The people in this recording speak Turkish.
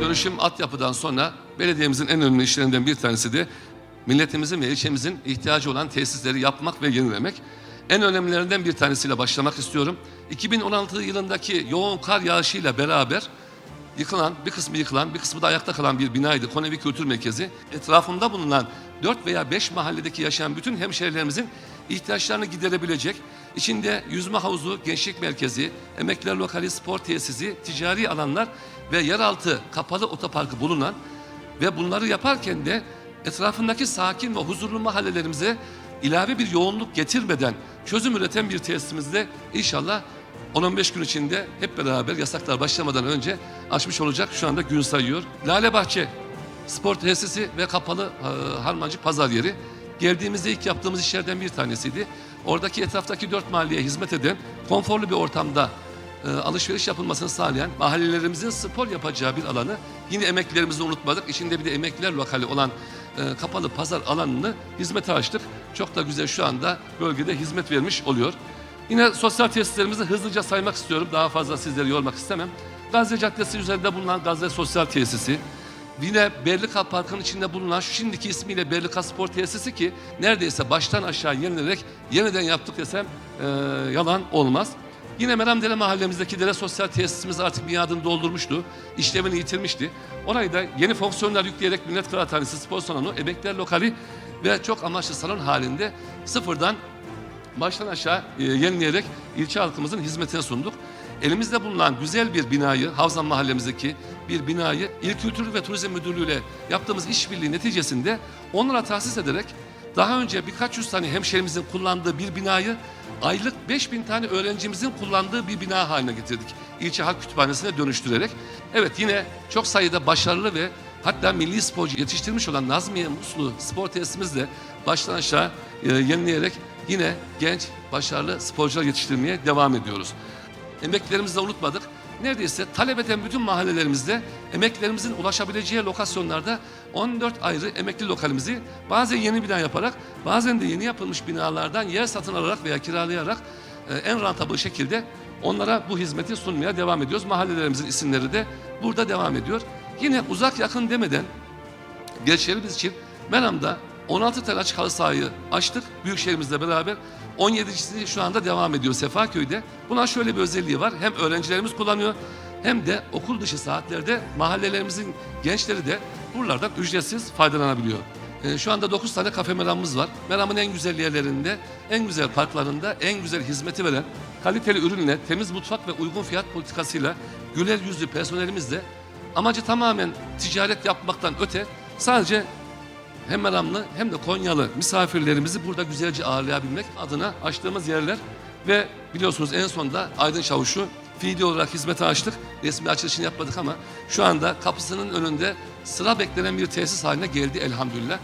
dönüşüm altyapıdan sonra belediyemizin en önemli işlerinden bir tanesi de milletimizin ve ilçemizin ihtiyacı olan tesisleri yapmak ve yenilemek. En önemlilerinden bir tanesiyle başlamak istiyorum. 2016 yılındaki yoğun kar yağışıyla beraber yıkılan, bir kısmı yıkılan, bir kısmı da ayakta kalan bir binaydı. Konevi Kültür Merkezi. Etrafında bulunan 4 veya 5 mahalledeki yaşayan bütün hemşehrilerimizin ihtiyaçlarını giderebilecek, içinde yüzme havuzu, gençlik merkezi, emekliler lokali spor tesisi, ticari alanlar ve yeraltı kapalı otoparkı bulunan ve bunları yaparken de etrafındaki sakin ve huzurlu mahallelerimize ilave bir yoğunluk getirmeden çözüm üreten bir tesisimizde inşallah 10-15 gün içinde hep beraber yasaklar başlamadan önce açmış olacak. Şu anda gün sayıyor. Lale Bahçe spor tesisi ve kapalı e, harmancı pazar yeri. Geldiğimizde ilk yaptığımız işlerden bir tanesiydi. Oradaki etraftaki dört mahalleye hizmet eden konforlu bir ortamda e, alışveriş yapılmasını sağlayan mahallelerimizin spor yapacağı bir alanı yine emeklilerimizi unutmadık. İçinde bir de emekliler lokali olan e, kapalı pazar alanını hizmete açtık. Çok da güzel şu anda bölgede hizmet vermiş oluyor. Yine sosyal tesislerimizi hızlıca saymak istiyorum. Daha fazla sizleri yormak istemem. Gazze Caddesi üzerinde bulunan Gazze Sosyal Tesisi, Yine Berlika Parkı'nın içinde bulunan şimdiki ismiyle Berlika Spor Tesisi ki neredeyse baştan aşağı yenilerek yeniden yaptık desem e, yalan olmaz. Yine Meramdere mahallemizdeki dere sosyal tesisimiz artık miadını doldurmuştu. İşlevini yitirmişti. Orayı da yeni fonksiyonlar yükleyerek Millet Kıraathanesi Spor Salonu, Emekler Lokali ve çok amaçlı salon halinde sıfırdan baştan aşağı e, yenileyerek ilçe halkımızın hizmetine sunduk. Elimizde bulunan güzel bir binayı, Havzan mahallemizdeki bir binayı İl Kültür ve Turizm Müdürlüğü ile yaptığımız işbirliği neticesinde onlara tahsis ederek daha önce birkaç yüz tane hemşehrimizin kullandığı bir binayı aylık 5000 tane öğrencimizin kullandığı bir bina haline getirdik. İlçe Halk Kütüphanesi'ne dönüştürerek. Evet yine çok sayıda başarılı ve hatta milli sporcu yetiştirmiş olan Nazmiye Muslu spor tesisimizle baştan aşağı e, yenileyerek yine genç, başarılı sporcular yetiştirmeye devam ediyoruz. Emeklilerimizi de unutmadık. Neredeyse talep eden bütün mahallelerimizde emeklilerimizin ulaşabileceği lokasyonlarda 14 ayrı emekli lokalimizi bazen yeni bina yaparak bazen de yeni yapılmış binalardan yer satın alarak veya kiralayarak e, en rentable şekilde onlara bu hizmeti sunmaya devam ediyoruz. Mahallelerimizin isimleri de burada devam ediyor. Yine uzak yakın demeden Gençlerimiz için Meram'da 16 tane açık halı sahayı açtık büyükşehirimizle beraber. 17'si şu anda devam ediyor Sefaköy'de. Buna şöyle bir özelliği var. Hem öğrencilerimiz kullanıyor hem de okul dışı saatlerde mahallelerimizin gençleri de buralardan ücretsiz faydalanabiliyor. Ee, şu anda 9 tane kafe meramımız var. Meramın en güzel yerlerinde, en güzel parklarında, en güzel hizmeti veren kaliteli ürünle, temiz mutfak ve uygun fiyat politikasıyla güler yüzlü personelimizle amacı tamamen ticaret yapmaktan öte sadece hem Meramlı hem de Konyalı misafirlerimizi burada güzelce ağırlayabilmek adına açtığımız yerler ve biliyorsunuz en sonunda Aydın Çavuş'u fiili olarak hizmete açtık. Resmi açılışını yapmadık ama şu anda kapısının önünde sıra beklenen bir tesis haline geldi elhamdülillah.